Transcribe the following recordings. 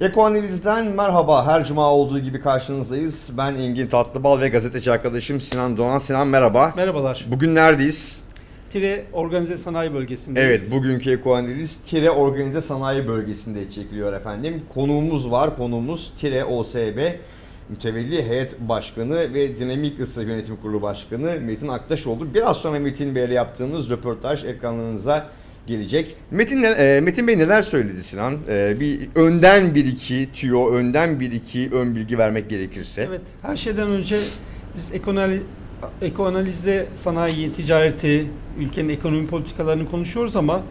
Ekoanaliz'den merhaba. Her cuma olduğu gibi karşınızdayız. Ben Engin Tatlıbal ve gazeteci arkadaşım Sinan Doğan. Sinan merhaba. Merhabalar. Bugün neredeyiz? Tire Organize Sanayi Bölgesi'ndeyiz. Evet, bugünkü Ekoanaliz Tire Organize Sanayi Bölgesi'nde çekiliyor efendim. Konuğumuz var. Konuğumuz Tire OSB Mütevelli Heyet Başkanı ve Dinamik Isı Yönetim Kurulu Başkanı Metin Aktaş oldu. Biraz sonra Metin Bey'le yaptığımız röportaj ekranlarınıza gelecek. Metin, e, Metin Bey neler söyledi Sinan? E, bir önden bir iki tüyo, önden bir iki ön bilgi vermek gerekirse. Evet, her şeyden önce biz ekoanaliz, ekoanalizde sanayi, ticareti, ülkenin ekonomi politikalarını konuşuyoruz ama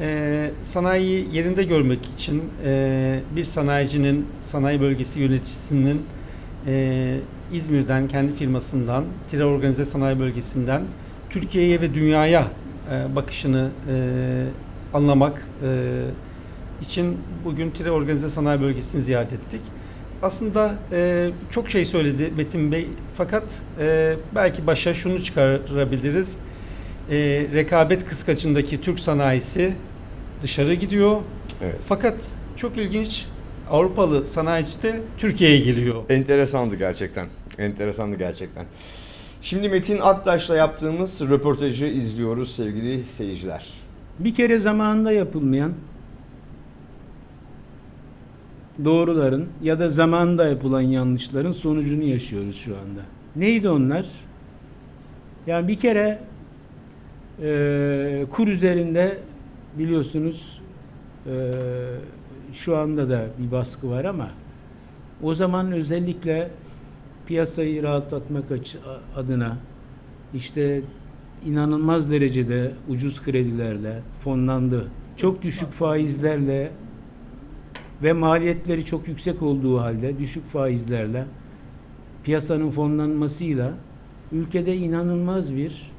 e, sanayiyi yerinde görmek için e, bir sanayicinin, sanayi bölgesi yöneticisinin e, İzmir'den, kendi firmasından, Tire Organize Sanayi Bölgesi'nden Türkiye'ye ve dünyaya bakışını e, anlamak e, için bugün Tire Organize Sanayi Bölgesi'ni ziyaret ettik. Aslında e, çok şey söyledi Metin Bey fakat e, belki başa şunu çıkarabiliriz. E, rekabet kıskacındaki Türk sanayisi dışarı gidiyor. Evet. Fakat çok ilginç Avrupalı sanayici de Türkiye'ye geliyor. Enteresandı gerçekten. Enteresandı gerçekten. Şimdi Metin Aktaş'la yaptığımız röportajı izliyoruz sevgili seyirciler. Bir kere zamanında yapılmayan doğruların ya da zamanında yapılan yanlışların sonucunu yaşıyoruz şu anda. Neydi onlar? Yani bir kere eee kur üzerinde biliyorsunuz eee, şu anda da bir baskı var ama o zaman özellikle piyasayı rahatlatmak adına işte inanılmaz derecede ucuz kredilerle fonlandı. Çok düşük faizlerle ve maliyetleri çok yüksek olduğu halde düşük faizlerle piyasanın fonlanmasıyla ülkede inanılmaz bir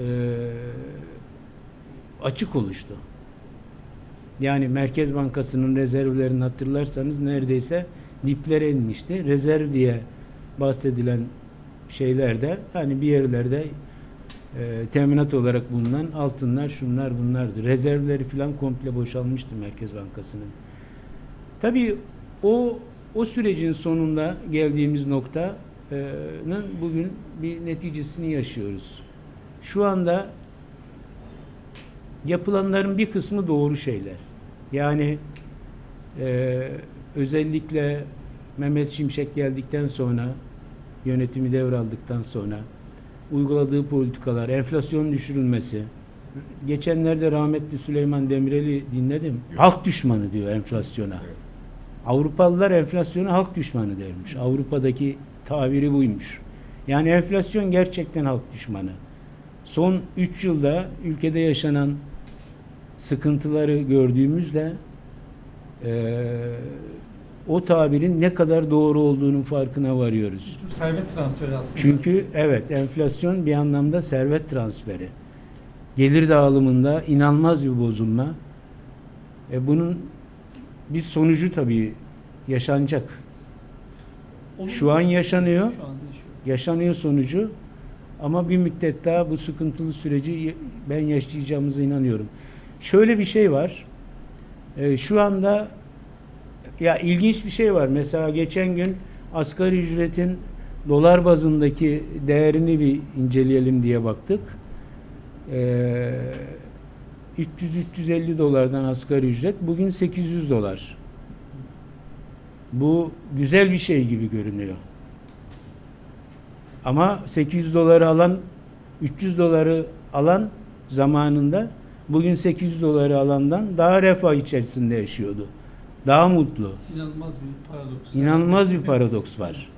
eee, açık oluştu. Yani Merkez Bankası'nın rezervlerini hatırlarsanız neredeyse diplere inmişti. Rezerv diye bahsedilen şeylerde hani bir yerlerde e, teminat olarak bulunan altınlar şunlar bunlardı. Rezervleri falan komple boşalmıştı Merkez Bankası'nın. Tabii o o sürecin sonunda geldiğimiz noktanın bugün bir neticesini yaşıyoruz. Şu anda yapılanların bir kısmı doğru şeyler. Yani e, özellikle Mehmet Şimşek geldikten sonra yönetimi devraldıktan sonra uyguladığı politikalar, enflasyon düşürülmesi. Geçenlerde rahmetli Süleyman Demirel'i dinledim. Halk düşmanı diyor enflasyona. Evet. Avrupalılar enflasyona halk düşmanı dermiş. Avrupa'daki tabiri buymuş. Yani enflasyon gerçekten halk düşmanı. Son 3 yılda ülkede yaşanan sıkıntıları gördüğümüzde eee, o tabirin ne kadar doğru olduğunun farkına varıyoruz. Servet transferi aslında. Çünkü evet enflasyon bir anlamda servet transferi. Gelir dağılımında inanılmaz bir bozulma. E bunun bir sonucu tabii yaşanacak. Şu an yaşanıyor. Şu an. Yaşanıyor sonucu. Ama bir müddet daha bu sıkıntılı süreci ben yaşayacağımıza inanıyorum. Şöyle bir şey var. E, şu anda ya ilginç bir şey var. Mesela geçen gün asgari ücretin dolar bazındaki değerini bir inceleyelim diye baktık. Ee, 300-350 dolardan asgari ücret bugün 800 dolar. Bu güzel bir şey gibi görünüyor. Ama 800 doları alan 300 doları alan zamanında bugün 800 doları alandan daha refah içerisinde yaşıyordu. Daha mutlu. İnanılmaz bir paradoks. İnanılmaz bir paradoks var.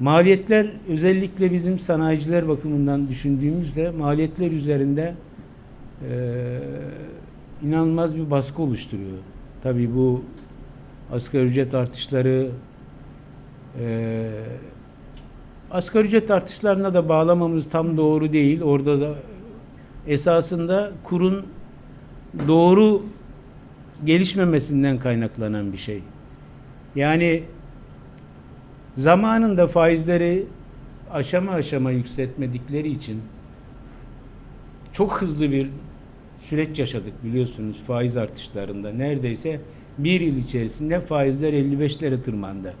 Maliyetler özellikle bizim sanayiciler bakımından düşündüğümüzde maliyetler üzerinde eee, inanılmaz bir baskı oluşturuyor. Tabii bu asgari ücret artışları eee asgari ücret artışlarına da bağlamamız tam doğru değil. Orada da esasında kurun doğru gelişmemesinden kaynaklanan bir şey. Yani zamanında faizleri aşama aşama yükseltmedikleri için çok hızlı bir süreç yaşadık biliyorsunuz faiz artışlarında. Neredeyse bir yıl içerisinde faizler 55'lere tırmandı.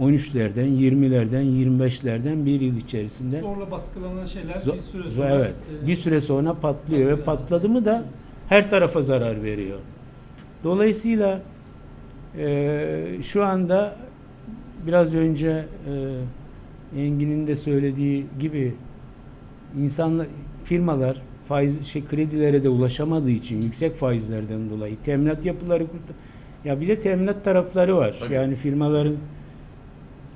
13'lerden, 20'lerden, 25'lerden bir yıl içerisinde. Zorla baskılanan şeyler Zo- bir süre sonra evet. e, Bir süre sonra patlıyor ve patladı mı da her tarafa zarar veriyor. Dolayısıyla e, şu anda biraz önce e, Engin'in de söylediği gibi insanlar firmalar faiz şey kredilere de ulaşamadığı için yüksek faizlerden dolayı teminat yapıları kurdu. Ya bir de teminat tarafları var. Tabii. Yani firmaların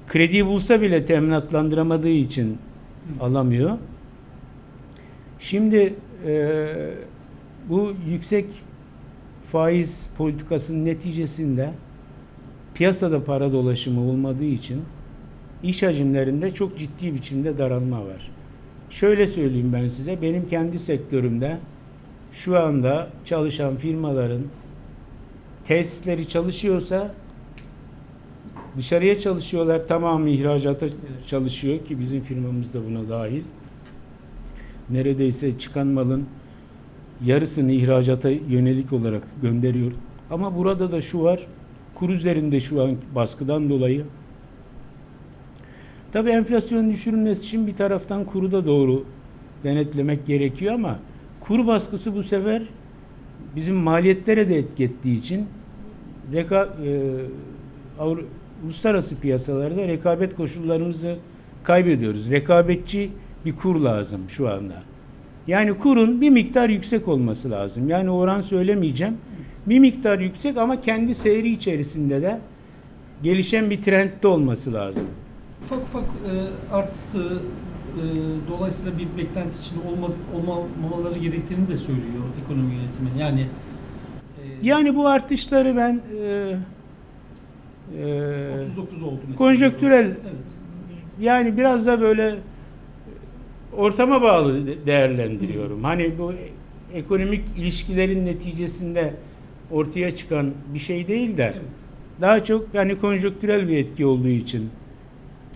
krediyi bulsa bile teminatlandıramadığı için alamıyor. Şimdi e, bu yüksek faiz politikasının neticesinde piyasada para dolaşımı olmadığı için iş hacimlerinde çok ciddi biçimde daralma var. Şöyle söyleyeyim ben size, benim kendi sektörümde şu anda çalışan firmaların tesisleri çalışıyorsa dışarıya çalışıyorlar, tamamı ihracata çalışıyor ki bizim firmamız da buna dahil. Neredeyse çıkan malın yarısını ihracata yönelik olarak gönderiyor. Ama burada da şu var, kur üzerinde şu an baskıdan dolayı Tabii enflasyon düşürülmesi için bir taraftan kuru da doğru denetlemek gerekiyor ama kur baskısı bu sefer bizim maliyetlere de etki ettiği için reka, e, Avru- uluslararası piyasalarda rekabet koşullarımızı kaybediyoruz. Rekabetçi bir kur lazım şu anda. Yani kurun bir miktar yüksek olması lazım. Yani oran söylemeyeceğim. Bir miktar yüksek ama kendi seyri içerisinde de gelişen bir trendde olması lazım. ufak ufak e, arttı. E, dolayısıyla bir beklenti içinde olmadı, olmamaları gerektiğini de söylüyor ekonomi yönetimi. Yani e, Yani bu artışları ben e, e, 39 oldu mesela. konjonktürel Evet. yani biraz da böyle ortama bağlı de- değerlendiriyorum. Hani bu ekonomik ilişkilerin neticesinde ortaya çıkan bir şey değil de Evet. daha çok yani konjonktürel bir etki olduğu için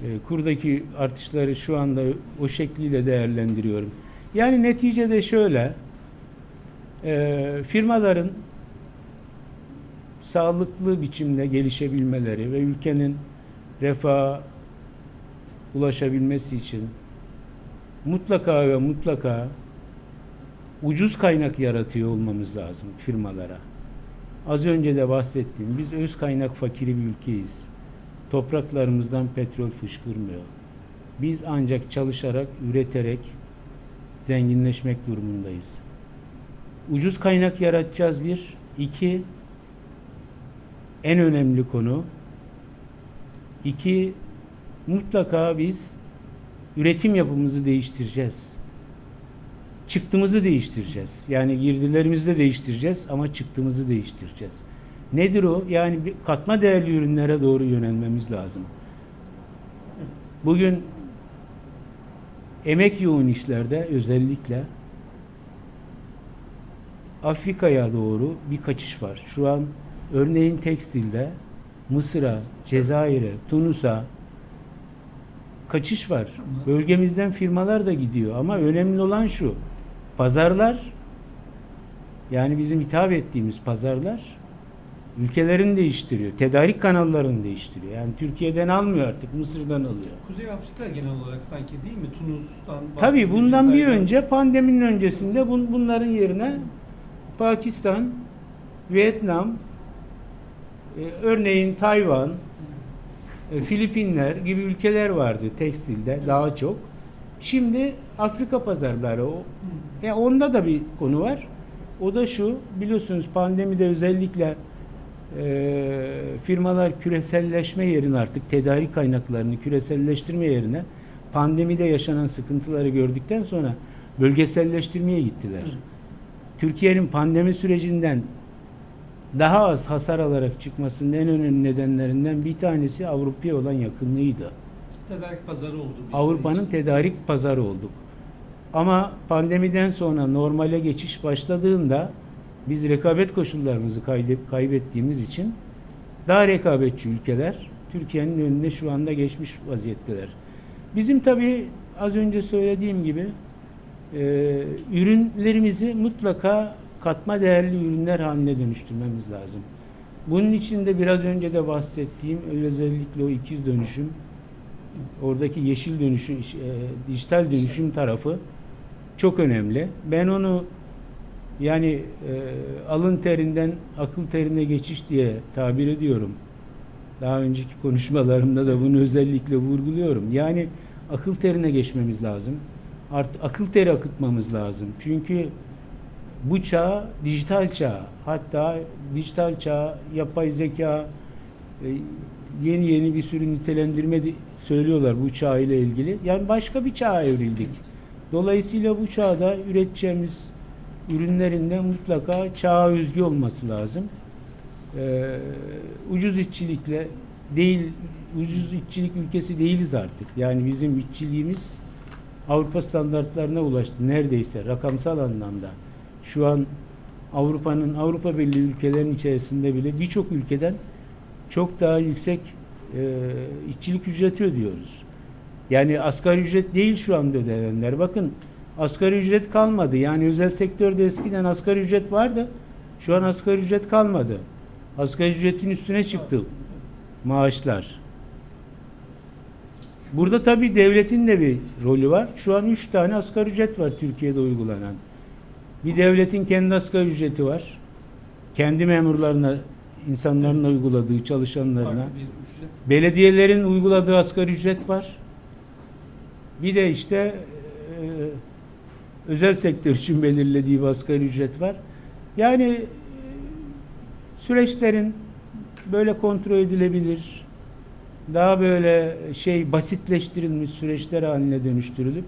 e, kurdaki artışları şu anda o şekliyle değerlendiriyorum. Yani neticede şöyle e, firmaların sağlıklı biçimde gelişebilmeleri ve ülkenin refaha ulaşabilmesi için mutlaka ve mutlaka ucuz kaynak yaratıyor olmamız lazım firmalara. Az önce de bahsettiğim biz öz kaynak fakiri bir ülkeyiz. Topraklarımızdan petrol fışkırmıyor. Biz ancak çalışarak, üreterek zenginleşmek durumundayız. Ucuz kaynak yaratacağız bir. iki en önemli konu. iki mutlaka biz üretim yapımızı değiştireceğiz. Çıktımızı değiştireceğiz. Yani girdilerimizi de değiştireceğiz ama çıktığımızı değiştireceğiz. Nedir o? Yani bir katma değerli ürünlere doğru yönelmemiz lazım. Bugün emek yoğun işlerde özellikle Afrika'ya doğru bir kaçış var. Şu an örneğin tekstilde Mısır'a, Cezayir'e, Tunus'a kaçış var. Bölgemizden firmalar da gidiyor ama önemli olan şu. Pazarlar yani bizim hitap ettiğimiz pazarlar ülkelerini değiştiriyor. Tedarik kanallarını değiştiriyor. Yani Türkiye'den almıyor artık. Mısır'dan alıyor. Kuzey Afrika genel olarak sanki değil mi? Tunus'tan Tabii bundan bir Cezayir'den. önce pandeminin öncesinde bun- bunların yerine Pakistan, Vietnam, e, örneğin Tayvan, Filipinler gibi ülkeler vardı tekstilde daha çok. Şimdi Afrika pazarları o. Ya onda da bir konu var. O da şu, biliyorsunuz pandemide özellikle e, firmalar küreselleşme yerine artık tedarik kaynaklarını küreselleştirme yerine pandemide yaşanan sıkıntıları gördükten sonra bölgeselleştirmeye gittiler. Türkiye'nin pandemi sürecinden daha az hasar alarak çıkmasının en önemli nedenlerinden bir tanesi Avrupa'ya olan yakınlığıydı. Tedarik pazarı oldu. Avrupa'nın tedarik pazarı olduk. Ama pandemiden sonra normale geçiş başladığında biz rekabet koşullarımızı kaybettiğimiz için daha rekabetçi ülkeler Türkiye'nin önüne şu anda geçmiş vaziyetteler. Bizim tabii az önce söylediğim gibi e, ürünlerimizi mutlaka katma değerli ürünler haline dönüştürmemiz lazım. Bunun içinde biraz önce de bahsettiğim özellikle o ikiz dönüşüm, oradaki yeşil dönüşüm, e, dijital dönüşüm tarafı çok önemli. Ben onu yani e, alın terinden akıl terine geçiş diye tabir ediyorum. Daha önceki konuşmalarımda da bunu özellikle vurguluyorum. Yani akıl terine geçmemiz lazım. Artık akıl teri akıtmamız lazım. Çünkü bu çağ dijital çağ. Hatta dijital çağ, yapay zeka, e, yeni yeni bir sürü nitelendirme söylüyorlar bu çağ ile ilgili. Yani başka bir çağa evrildik. Dolayısıyla bu çağda üreteceğimiz ürünlerin de mutlaka çağa özgü olması lazım. Ee, ucuz işçilikle değil, ucuz işçilik ülkesi değiliz artık. Yani bizim işçiliğimiz Avrupa standartlarına ulaştı neredeyse rakamsal anlamda. Şu an Avrupa'nın Avrupa Birliği ülkelerin içerisinde bile birçok ülkeden çok daha yüksek e, işçilik ücreti ödüyoruz. Yani asgari ücret değil şu anda ödenenler. Bakın asgari ücret kalmadı. Yani özel sektörde eskiden asgari ücret vardı. Şu an asgari ücret kalmadı. Asgari ücretin üstüne çıktı maaşlar. Burada tabii devletin de bir rolü var. Şu an üç tane asgari ücret var Türkiye'de uygulanan. Bir devletin kendi asgari ücreti var. Kendi memurlarına, insanların uyguladığı, çalışanlarına. Belediyelerin uyguladığı asgari ücret var. Bir de işte e, özel sektör için belirlediği bir asgari ücret var. Yani e, süreçlerin böyle kontrol edilebilir, daha böyle şey basitleştirilmiş süreçler haline dönüştürülüp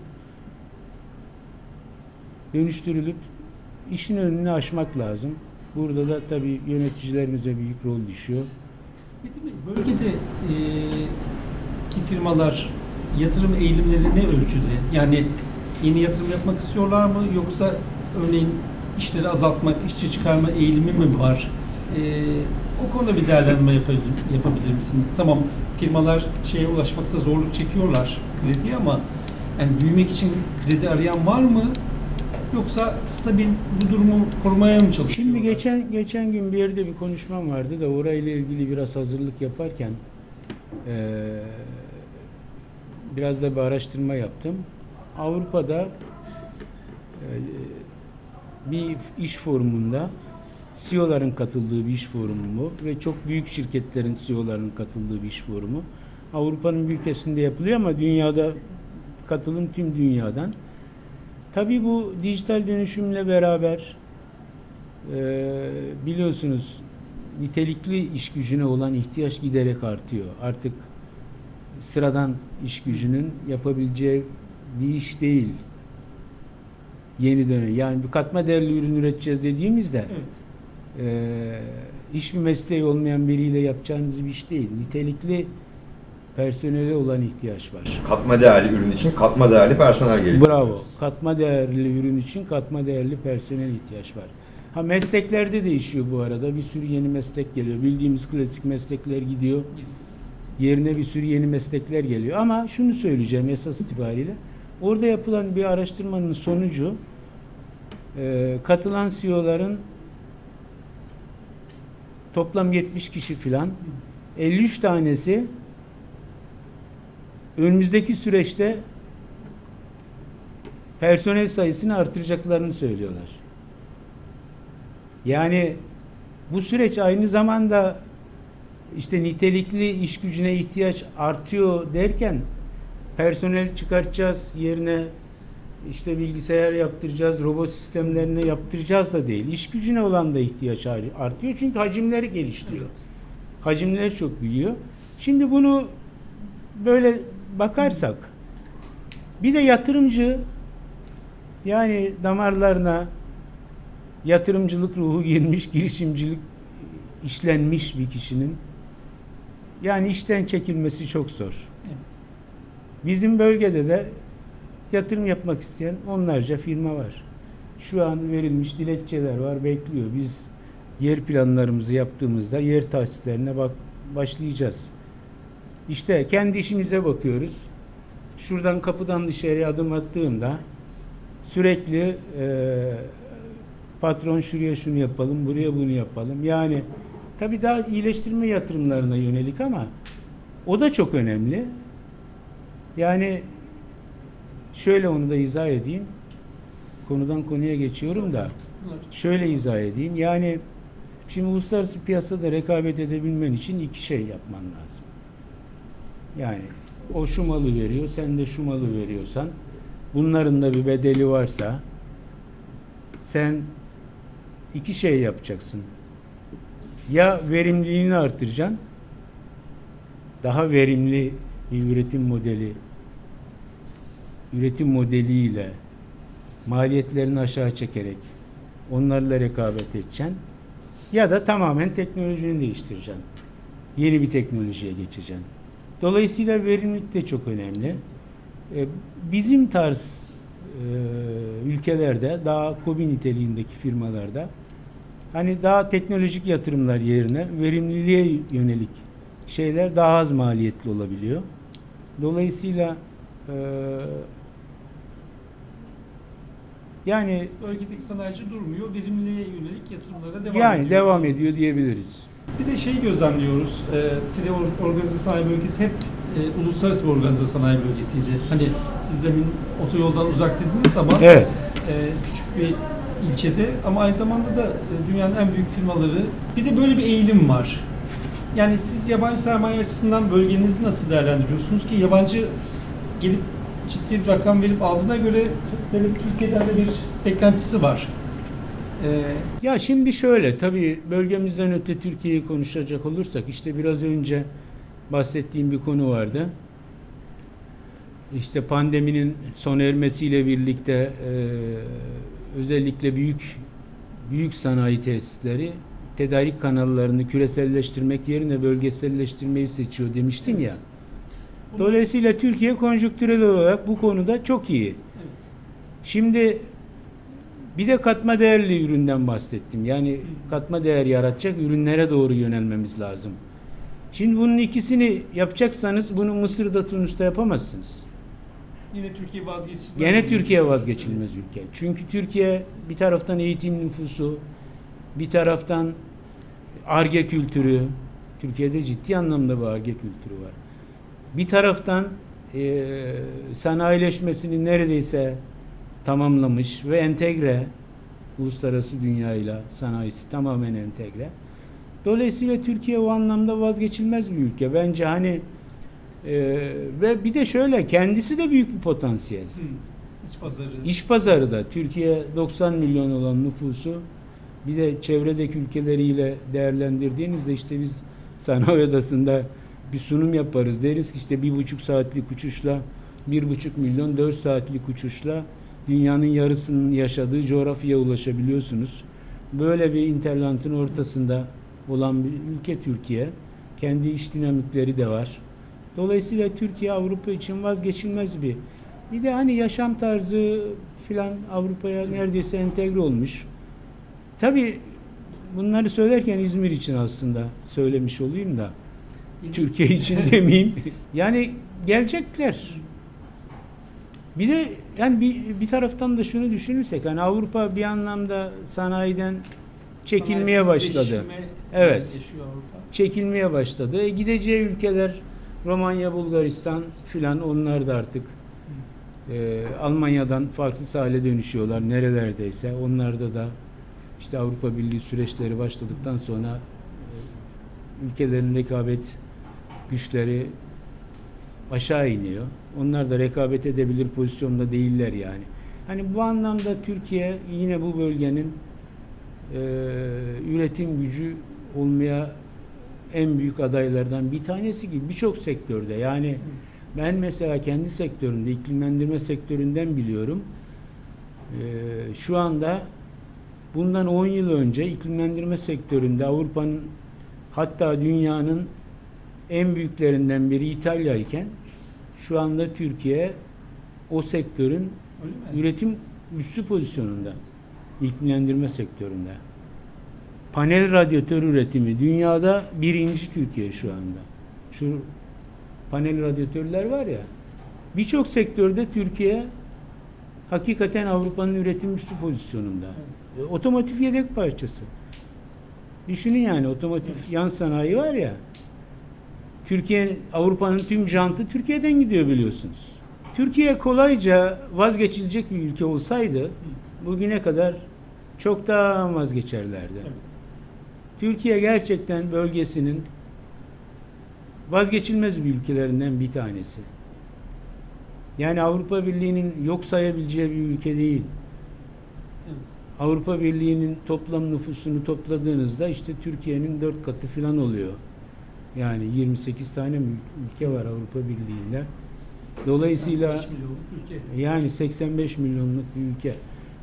dönüştürülüp işin önünü aşmak lazım. Burada da tabii yöneticilerimize büyük rol düşüyor. Bölgede e, ki firmalar yatırım eğilimleri ne ölçüde? Yani yeni yatırım yapmak istiyorlar mı yoksa örneğin işleri azaltmak, işçi çıkarma eğilimi mi var? E, o konuda bir değerlendirme yapabilir, yapabilir misiniz? Tamam firmalar şeye ulaşmakta zorluk çekiyorlar krediye ama yani büyümek için kredi arayan var mı? Yoksa stabil bu durumu korumaya mı çalışıyorlar? Şimdi geçen geçen gün bir yerde bir konuşmam vardı da orayla ilgili biraz hazırlık yaparken eee, biraz da bir araştırma yaptım. Avrupa'da eee, bir iş forumunda CEO'ların katıldığı bir iş forumu ve çok büyük şirketlerin CEO'larının katıldığı bir iş forumu. Avrupa'nın bir ülkesinde yapılıyor ama dünyada katılım tüm dünyadan. Tabii bu dijital dönüşümle beraber ee, biliyorsunuz nitelikli iş gücüne olan ihtiyaç giderek artıyor. Artık sıradan iş gücünün yapabileceği bir iş değil. Yeni dönem. Yani bir katma değerli ürün üreteceğiz dediğimizde Evet. e, hiçbir mesleği olmayan biriyle yapacağınız bir iş değil. Nitelikli personele olan ihtiyaç var. Katma değerli ürün için katma değerli personel gerekiyor. Bravo. Katma değerli ürün için katma değerli personel ihtiyaç var. Ha mesleklerde değişiyor bu arada. Bir sürü yeni meslek geliyor. Bildiğimiz klasik meslekler gidiyor. Yerine bir sürü yeni meslekler geliyor. Ama şunu söyleyeceğim esas itibariyle. Orada yapılan bir araştırmanın sonucu e, katılan CEO'ların toplam 70 kişi filan 53 tanesi önümüzdeki süreçte personel sayısını artıracaklarını söylüyorlar. Yani bu süreç aynı zamanda işte nitelikli iş gücüne ihtiyaç artıyor derken personel çıkartacağız yerine işte bilgisayar yaptıracağız, robot sistemlerine yaptıracağız da değil. İş gücüne olan da ihtiyaç artıyor çünkü hacimleri gelişiyor. Hacimler çok büyüyor. Şimdi bunu böyle bakarsak bir de yatırımcı yani damarlarına yatırımcılık ruhu girmiş, girişimcilik işlenmiş bir kişinin yani işten çekilmesi çok zor. Evet. Bizim bölgede de yatırım yapmak isteyen onlarca firma var. Şu an verilmiş dilekçeler var, bekliyor. Biz yer planlarımızı yaptığımızda yer tahsislerine bak başlayacağız. İşte kendi işimize bakıyoruz. Şuradan kapıdan dışarıya adım attığımda sürekli e, patron şuraya şunu yapalım, buraya bunu yapalım. Yani Tabii daha iyileştirme yatırımlarına yönelik ama o da çok önemli. Yani şöyle onu da izah edeyim. Konudan konuya geçiyorum da. Şöyle izah edeyim. Yani şimdi uluslararası piyasada rekabet edebilmen için iki şey yapman lazım. Yani o şu malı veriyor, sen de şu malı veriyorsan, bunların da bir bedeli varsa, sen iki şey yapacaksın. Ya verimliliğini artıracaksın, daha verimli bir üretim modeli, üretim modeliyle maliyetlerini aşağı çekerek onlarla rekabet edeceksin. Ya da tamamen teknolojini değiştireceksin. Yeni bir teknolojiye geçeceksin. Dolayısıyla verimlilik de çok önemli. E, Bizim tarz e, ülkelerde daha kobi niteliğindeki firmalarda hani daha teknolojik yatırımlar yerine verimliliğe yönelik şeyler daha az maliyetli olabiliyor. Dolayısıyla e, yani Bölgedeki sanayici durmuyor, verimliliğe yönelik yatırımlara devam yani ediyor. devam ediyor diyebiliriz. Bir de şeyi gözlemliyoruz. E, Tire Or- Organize Sanayi Bölgesi hep e, uluslararası bir organize sanayi bölgesiydi. Hani siz demin otoyoldan uzak dediniz ama Evet. e, küçük bir ilçede ama aynı zamanda da e, dünyanın en büyük firmaları. Bir de böyle bir eğilim var. Yani siz yabancı sermaye açısından bölgenizi nasıl değerlendiriyorsunuz ki yabancı gelip ciddi bir rakam verip aldığına göre böyle Türkiye'den de bir beklentisi var. E, Ya şimdi şöyle tabii bölgemizden öte Türkiye'yi konuşacak olursak işte biraz önce bahsettiğim bir konu vardı. İşte pandeminin sona ermesiyle birlikte e, özellikle büyük büyük sanayi tesisleri tedarik kanallarını küreselleştirmek yerine bölgeselleştirmeyi seçiyor demiştim ya. Dolayısıyla Türkiye konjonktürel olarak bu konuda çok iyi. Şimdi bir de katma değerli üründen bahsettim. Yani katma değer yaratacak ürünlere doğru yönelmemiz lazım. Şimdi bunun ikisini yapacaksanız bunu Mısır'da, Tunus'ta yapamazsınız. Yine Türkiye vazgeçilmez. Gene Türkiye vazgeçilmez ülke. Çünkü Türkiye bir taraftan eğitim nüfusu, bir taraftan arge kültürü. Türkiye'de ciddi anlamda bir arge kültürü var. Bir taraftan eee sanayileşmesini neredeyse tamamlamış ve entegre uluslararası dünyayla sanayisi tamamen entegre. Dolayısıyla Türkiye o anlamda vazgeçilmez bir ülke. Bence hani eee, ve bir de şöyle kendisi de büyük bir potansiyel. Hı. İç pazarı. İş pazarı da Türkiye 90 milyon olan nüfusu bir de çevredeki ülkeleriyle değerlendirdiğinizde işte biz Sanayi Odası'nda bir sunum yaparız. Deriz ki işte bir buçuk saatlik uçuşla bir buçuk milyon dört saatlik uçuşla dünyanın yarısının yaşadığı coğrafyaya ulaşabiliyorsunuz. Böyle bir interlantın ortasında olan bir ülke Türkiye. Kendi iş dinamikleri de var. Dolayısıyla Türkiye Avrupa için vazgeçilmez bir bir de hani yaşam tarzı filan Avrupa'ya neredeyse entegre olmuş. Tabii bunları söylerken İzmir için aslında söylemiş olayım da Türkiye için demeyeyim. Yani gelecekler. Bir de yani bir, bir taraftan da şunu düşünürsek hani Avrupa bir anlamda sanayiden çekilmeye başladı. Evet. Çekilmeye başladı. E, gideceği ülkeler Romanya, Bulgaristan filan onlar da artık e, Almanya'dan farklı hale dönüşüyorlar nerelerdeyse. Onlarda da işte Avrupa Birliği süreçleri başladıktan sonra e, ülkelerin rekabet güçleri aşağı iniyor. Onlar da rekabet edebilir pozisyonda değiller yani. Hani bu anlamda Türkiye yine bu bölgenin e, üretim gücü olmaya en büyük adaylardan bir tanesi gibi birçok sektörde. Yani ben mesela kendi sektörümde iklimlendirme sektöründen biliyorum. Ee, şu anda bundan 10 yıl önce iklimlendirme sektöründe Avrupa'nın hatta dünyanın en büyüklerinden biri İtalya iken şu anda Türkiye o sektörün üretim üstü pozisyonunda iklimlendirme sektöründe. Panel radyatör üretimi dünyada birinci Türkiye şu anda. Şu panel radyatörler var ya birçok sektörde Türkiye hakikaten Avrupa'nın üretim üstü pozisyonunda. E, Otomotiv yedek parçası. Düşünün yani otomotiv yan sanayi var ya. Türkiye Avrupa'nın tüm jantı Türkiye'den gidiyor biliyorsunuz. Türkiye kolayca vazgeçilecek bir ülke olsaydı bugüne kadar çok daha vazgeçerlerdi. Türkiye gerçekten bölgesinin vazgeçilmez bir ülkelerinden bir tanesi. Yani Avrupa Birliği'nin yok sayabileceği bir ülke değil. Avrupa Birliği'nin toplam nüfusunu topladığınızda işte Türkiye'nin dört katı falan oluyor. Yani 28 tane ülke var Avrupa Birliği'nde. Dolayısıyla 85 milyonluk ülke. yani 85 milyonluk bir ülke.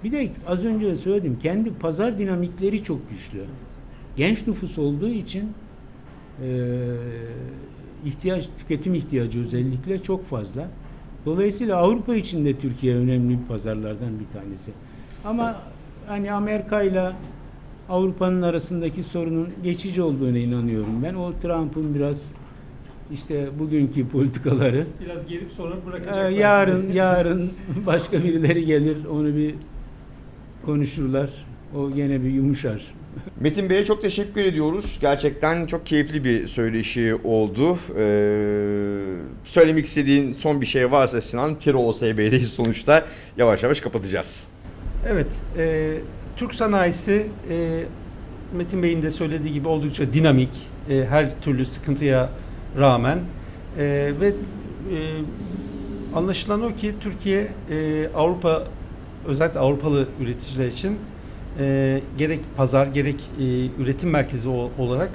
Bir de az önce de söyledim kendi pazar dinamikleri çok güçlü. Genç nüfus olduğu için eee, ihtiyaç tüketim ihtiyacı özellikle çok fazla. Dolayısıyla Avrupa için de Türkiye önemli bir pazarlardan bir tanesi. Ama hani Amerika ile Avrupa'nın arasındaki sorunun geçici olduğuna inanıyorum ben. O Trump'ın biraz işte bugünkü politikaları Biraz gelip sonra ee, bırakacaklar. yarın yarın başka birileri gelir onu bir konuşurlar. O gene bir yumuşar. Metin Bey'e çok teşekkür ediyoruz. Gerçekten çok keyifli bir söyleşi oldu. Ee, söylemek istediğin son bir şey varsa Sinan, Tiro OSB'deyiz sonuçta. Yavaş yavaş kapatacağız. Evet, e, Türk sanayisi e, Metin Bey'in de söylediği gibi oldukça dinamik, e, her türlü sıkıntıya rağmen E, ve e, anlaşılan o ki Türkiye e, Avrupa özellikle Avrupalı üreticiler için e, gerek pazar gerek e, üretim merkezi olarak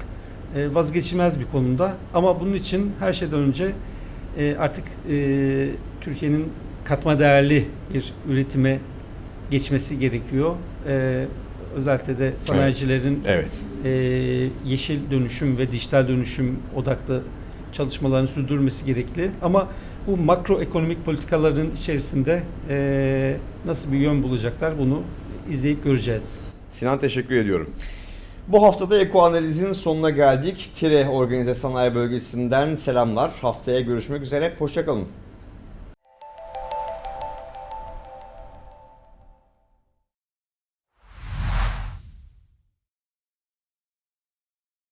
e, vazgeçilmez bir konumda. Ama bunun için her şeyden önce e, artık e, Türkiye'nin katma değerli bir üretime geçmesi gerekiyor. Ee, özellikle de sanayicilerin Evet. e, yeşil dönüşüm ve dijital dönüşüm odaklı çalışmalarını sürdürmesi gerekli. Ama bu makroekonomik politikaların içerisinde e, nasıl bir yön bulacaklar bunu izleyip göreceğiz. Sinan teşekkür ediyorum. Bu haftada Eko Analiz'in sonuna geldik. Tire Organize Sanayi Bölgesi'nden selamlar. Haftaya görüşmek üzere. Hoşçakalın.